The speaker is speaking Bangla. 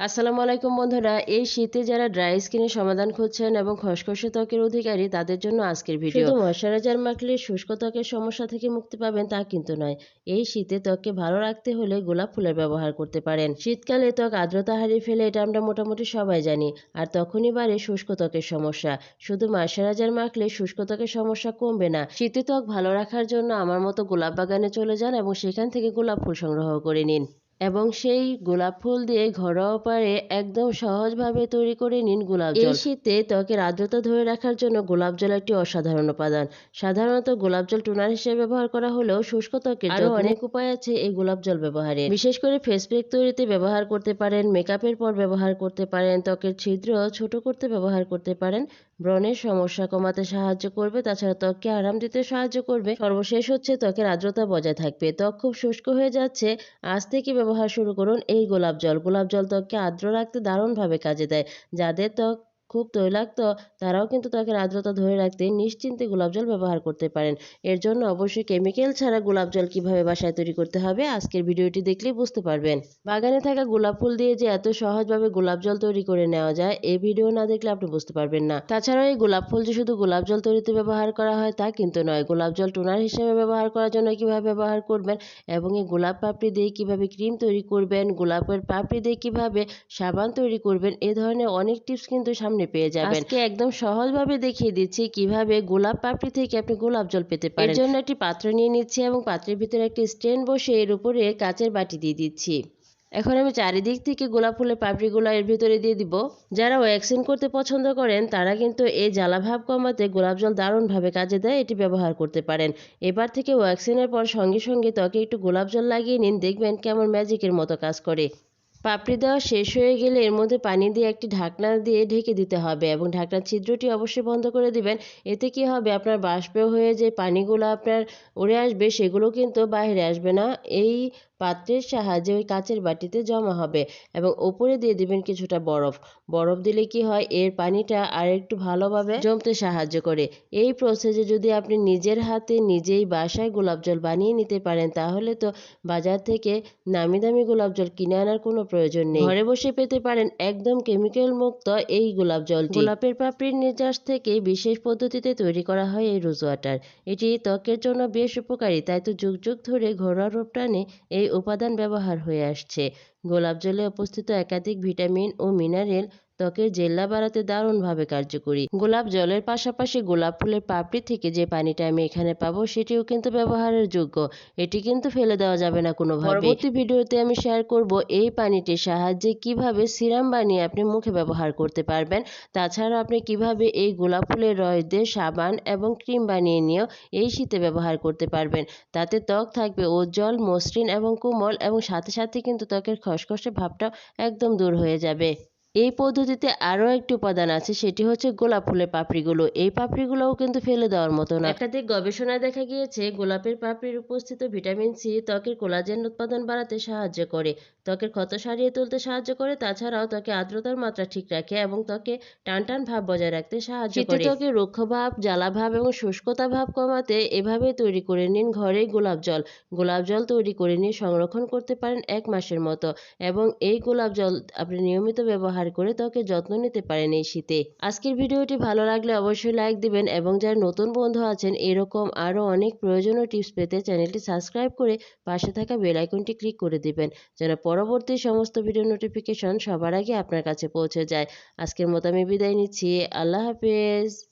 আসসালামু আলাইকুম বন্ধুরা এই শীতে যারা ড্রাই স্কিনের সমাধান খুঁজছেন এবং খসখসে ত্বকের অধিকারী তাদের জন্য আজকের ভিডিও ময়শ্চারাইজার মাখলে শুষ্ক ত্বকের সমস্যা থেকে মুক্তি পাবেন তা কিন্তু নয়। এই শীতে ত্বককে ভালো রাখতে হলে গোলাপ ফুলের ব্যবহার করতে পারেন। শীতকালে ত্বক আর্দ্রতা হারিয়ে ফেলে এটা আমরা মোটামুটি সবাই জানি। আর তখনই বাড়ে শুষ্ক ত্বকের সমস্যা। শুধু ময়শ্চারাইজার মাখলে শুষ্ক ত্বকের সমস্যা কমবে না। শীতে ত্বক ভালো রাখার জন্য আমার মতো গোলাপ বাগানে চলে যান এবং সেখান থেকে গোলাপ ফুল সংগ্রহ করে নিন। এবং সেই গোলাপ ফুল দিয়ে ঘরোয়া উপায়ে একদম সহজভাবে তৈরি করে নিন গোলাপ জল। এই শীতে ত্বকের আর্দ্রতা ধরে রাখার জন্য গোলাপ জল একটি অসাধারণ উপাদান। সাধারণত গোলাপ জল টোনার হিসেবে ব্যবহার করা হলেও শুষ্ক ত্বকের আরও অনেক উপায় আছে এই গোলাপ জল ব্যবহারে বিশেষ করে ফেস প্যাক তৈরিতে ব্যবহার করতে পারেন মেকআপের পর ব্যবহার করতে পারেন ত্বকের ছিদ্র ছোট করতে ব্যবহার করতে পারেন। ব্রণের সমস্যা কমাতে সাহায্য করবে তাছাড়া ত্বককে আরাম দিতে সাহায্য করবে। সর্বশেষ হচ্ছে ত্বকের আর্দ্রতা বজায় থাকবে। ত্বক খুব শুষ্ক হয়ে যাচ্ছে আজ থেকে ব্যবহার শুরু করুন এই গোলাপ জল। গোলাপ জল ত্বককে আর্দ্র রাখতে দারুণভাবে কাজে দেয়, যাদের ত্বক খুব তৈলাক্ত, তারাও কিন্তু ত্বকের আর্দ্রতা ধরে রাখতে নিশ্চিন্তে গোলাপ জল ব্যবহার করতে পারেন। এর জন্য অবশ্যই কেমিক্যাল ছাড়া গোলাপ জল কীভাবে বাসায় তৈরি করতে হবে, আজকের ভিডিওটি দেখলেই বুঝতে পারবেন। বাগানে থাকা গোলাপ ফুল দিয়ে যে এত সহজভাবে গোলাপ জল তৈরি করে নেওয়া যায় এই ভিডিও না দেখলে আপনি বুঝতে পারবেন না। তাছাড়াও এই গোলাপ ফুল যে শুধু গোলাপ জল তৈরিতে ব্যবহার করা হয়, তা কিন্তু নয়। গোলাপ জল টোনার হিসেবে ব্যবহার করার জন্য কীভাবে ব্যবহার করবেন এবং এই গোলাপ পাপড়ি দিয়ে কীভাবে ক্রিম তৈরি করবেন, গোলাপের পাপড়ি দিয়ে কীভাবে সাবান তৈরি করবেন, এ ধরনের অনেক টিপস কিন্তু সামনে পেয়ে যাবেন। আজকে একদম সহজভাবে দেখিয়ে দিচ্ছি কীভাবে গোলাপ পাপড়ি থেকে আপনি গোলাপ জল পেতে পারেন। এর জন্য একটি পাত্র নিয়ে নিচ্ছি এবং পাত্রের ভিতরে একটি স্ট্যান্ড বসে এর উপরে কাচের বাটি দিয়ে দিচ্ছি। এখন আমি চারিদিক থেকে গোলাপ ফুলের পাপড়িগুলো এর ভিতরে দিয়ে দিব। যারা ওয়াক্সিং করতে পছন্দ করেন তারা কিন্তু এই জ্বালা ভাব কমাতে গোলাপ জল দারুণভাবে কাজে দেয় এটি ব্যবহার করতে পারেন। এবার থেকে ওয়াক্সিংয়ের পর সঙ্গে সঙ্গে ত্বকে একটু গোলাপ জল লাগিয়ে নিন দেখবেন কেমন ম্যাজিকের মতো কাজ করে। পাপড়ি দেওয়া শেষ হয়ে গেলে এর মধ্যে পানি দিয়ে একটি ঢাকনা দিয়ে ঢেকে দিতে হবে এবং ঢাকনার ছিদ্রটি অবশ্যই বন্ধ করে দিবেন। এতে কি হবে? আপনার বাষ্প হয়ে যে পানিগুলো আপনার উড়ে আসবে, সেগুলো কিন্তু বাইরে আসবে না। এই পাত্রের সাহায্যে ওই কাচের বাটিতে জমা হবে এবং ওপরে দিয়ে দিবেন কিছুটা বরফ। বরফ দিলে কি হয়? এর পানিটা আর একটু ভালোভাবে জমতে সাহায্য করে। এই প্রসেসে যদি আপনি নিজের হাতে নিজেই বাসায় গোলাপ জল বানিয়ে নিতে পারেন, তাহলে তো বাজার থেকে নামি দামি গোলাপ জল কিনে আনার কোনো প্রয়োজন নেই। ঘরে বসে পেতে পারেন একদম কেমিক্যাল মুক্ত এই গোলাপ জল গোলাপের পাপড়ির নির্যাস থেকে বিশেষ পদ্ধতিতে তৈরি করা হয় এই রোজ ওয়াটার। এটি ত্বকের জন্য বেশ উপকারী, তাই তো যুগ যুগ ধরে ঘরোয়া রূপ টানে এই উপাদান ব্যবহার হয়ে আসছে। গোলাপজলে উপস্থিত একাধিক ভিটামিন ও মিনারেল ত্বকের জেল্লা বাড়াতে দারুণভাবে কার্যকরী। গোলাপ জলের পাশাপাশি গোলাপ ফুলের পাপড়ি থেকে যে পানিটা আমি এখানে পাবো, সেটিও কিন্তু ব্যবহারের যোগ্য। এটি কিন্তু ফেলে দেওয়া যাবে না কোনোভাবে পরবর্তী ভিডিওতে আমি শেয়ার করব এই পানিটির সাহায্যে কীভাবে সিরাম বানিয়ে আপনি মুখে ব্যবহার করতে পারবেন। তাছাড়া আপনি কীভাবে এই গোলাপ ফুলের রস দিয়ে সাবান এবং ক্রিম বানিয়ে নিয়েও এই শীতে ব্যবহার করতে পারবেন। তাতে ত্বক থাকবে উজ্জ্বল মসৃণ এবং কোমল এবং সাথে সাথে কিন্তু ত্বকের খসখসে ভাবটাও একদম দূর হয়ে যাবে। এই পদ্ধতিতে আরও একটি উপাদান আছে সেটি হচ্ছে গোলাপ ফুলের পাপড়িগুলো। এই পাপড়িগুলোও কিন্তু ফেলে দেওয়ার মতো না। একাধিক গবেষণায় দেখা গিয়েছে গোলাপের পাপড়ির উপস্থিত ভিটামিন সি ত্বকের কোলাজেন উৎপাদন বাড়াতে সাহায্য করে। ত্বকের ক্ষত সারিয়ে তুলতে সাহায্য করে তাছাড়াও ত্বকে আর্দ্রতার মাত্রা ঠিক রাখে এবং ত্বকে টান টান ভাব বজায় রাখতে সাহায্য করে। ত্বকে রুক্ষ ভাব জ্বালা ভাব এবং শুষ্কতা ভাব কমাতে এভাবে তৈরি করে নিন ঘরেই গোলাপ জল। গোলাপ জল তৈরি করে নিয়ে সংরক্ষণ করতে পারেন এক মাসের মতো এবং এই গোলাপ জল আপনি নিয়মিত ব্যবহার করে ত্বকের যত্ন নিতে পারেন এই শীতে। আজকের ভিডিওটি ভালো লাগলে অবশ্যই লাইক দিবেন এবং যারা নতুন বন্ধু আছেন, এরকম আরও অনেক প্রয়োজনীয় টিপস পেতে চ্যানেলটি সাবস্ক্রাইব করে পাশে থাকা বেল আইকনটি ক্লিক করে দিবেন, যেন পরবর্তী সমস্ত ভিডিও নোটিফিকেশন সবার আগে আপনার কাছে পৌঁছে যায়। আজকের মতো আমি বিদায় নিচ্ছি। আল্লাহ হাফেজ।